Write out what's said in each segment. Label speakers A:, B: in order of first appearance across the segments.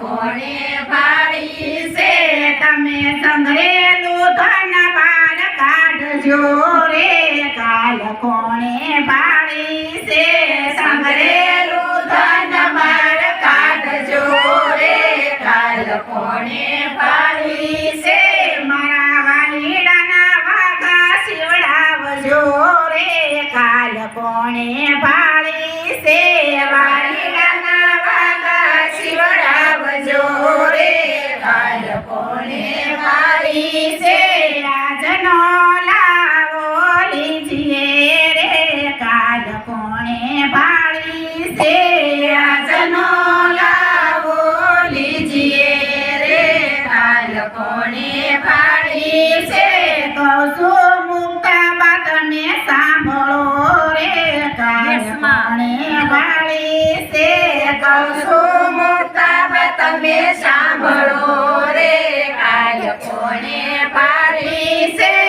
A: કોણે પાડી છે? તમે સંઘરેલું ધન બાર કાઢજો રે. કાલ કોણે પાડી છે? સંઘરેલું કાલ પારી છે.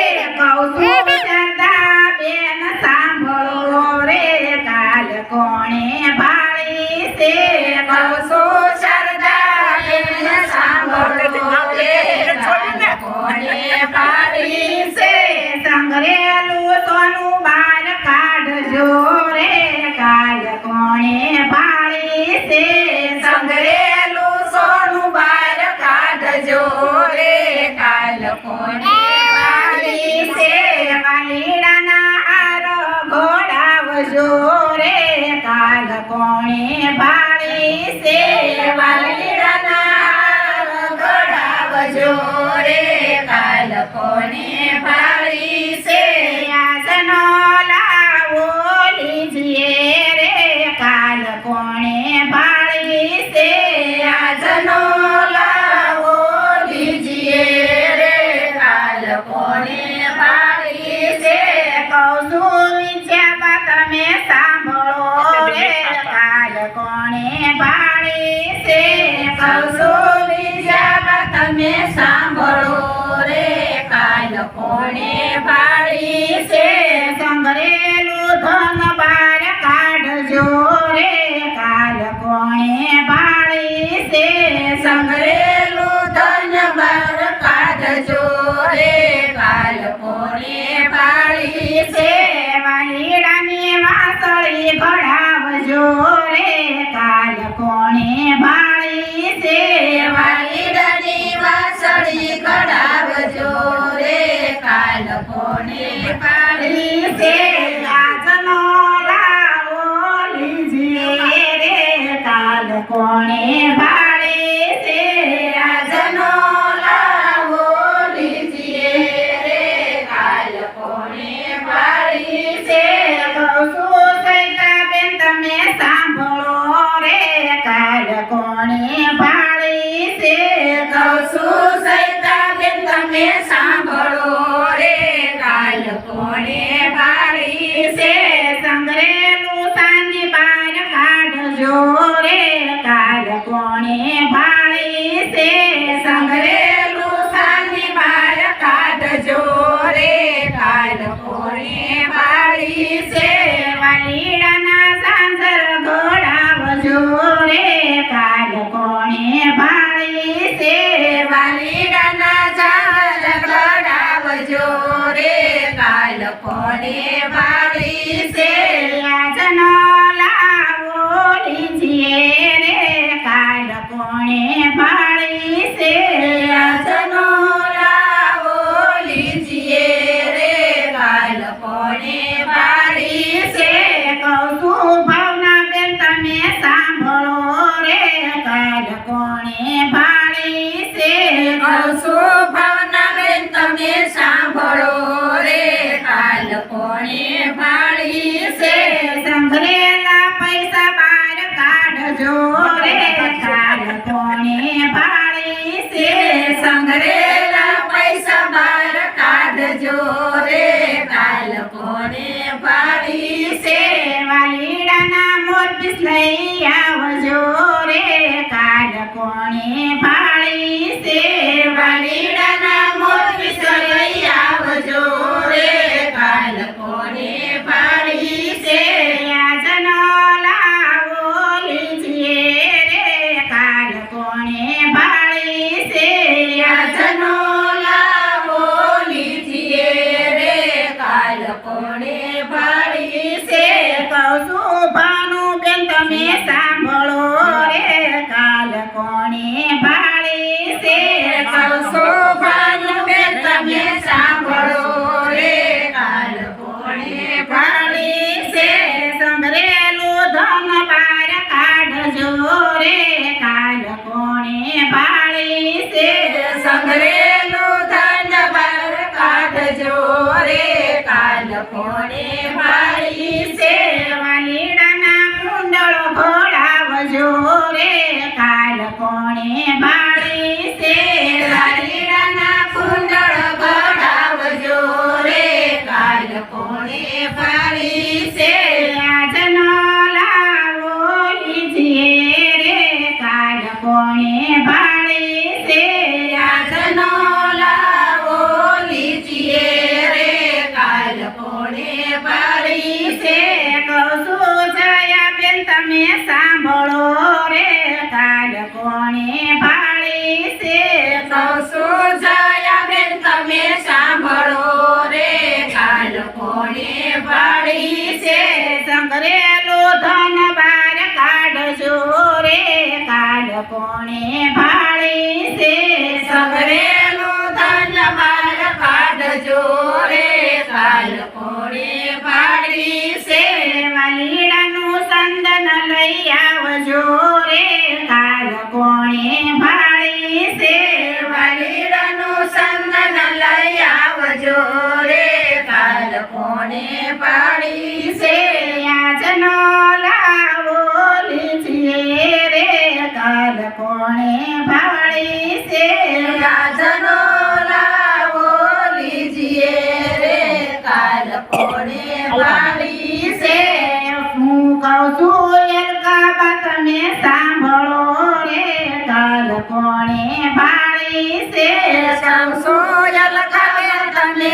A: કોણે ભાળી છે? વાલીડાના હાર કાલ કોણે ભાળી છે? આજનો લાવો લીજીએ રે કાલ કોણે ભાળી છું વિદ્યાબા તમે સાંભળો રે કાલ કોણે ભાળી છે સંભરેલું તમે સાંભળો કાલ કોણે ભાળી છે? સંગ્રેલું સાંજી બાર કાલ કોણે ભાળી છે? સંગ્રેલું સાંજી બાર કાઢજો રે, કાલ કોણે ભાળી છે? વાલીડાના સાંજર ઘોડાવજો રે કોણે વાલીડાના ઘોડાવજો રે કાલ કોણે ભાળી છે? આજનો લાવો લીજીએ રે કાલ કોણે ભાળી છે? આજનો લાવો લીજીએ રે કાલ કોણે ભાળી છે? કહું છું ભાવના બેન તમે સાંભળો રે કાલ કોણે ભાળી કોણે ભાળી છે? સંભરેલા પૈસા બાર કાઢજો. રે કાલ કોણે છે? સંઘરેલા પૈસા બાર કાઢજો. રે કાલ કોણે ભાળી છે? વાલીડાના મોરપીસ લઈ આવજો. રે કાલ કોણે ભાળી છે? લેજો રે કાલ કોણે કોણે ભાળી છે?
B: સગરેલું ધન માર કાઢજો રે કાલ કોણે ભાળી છે?
A: વાલીડાનું સંદન લઈ આવજો રે, કાલ કોણે ભાળી છે?
B: વાલીડાનું સંદન લઈ આવજો રે, કાલ કોણે ભાળી છે?
A: આજનો કોણે ભાળી છે?
B: ગાજનો લાવો લીજીએ રે, કાલ કોણે ભાળી
A: હું કહું છું, એલકા તમે સાંભળો રે, કાલ કોણે ભાળી છે?
B: સમસો એલકા તમે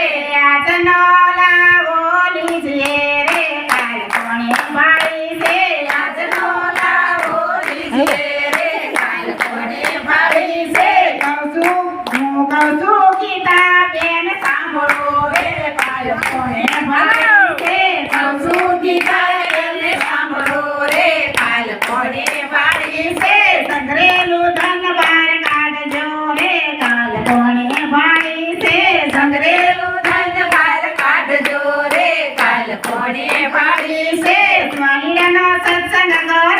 B: પાડી પાડી છે
A: સ્વામીનો સત્સંગો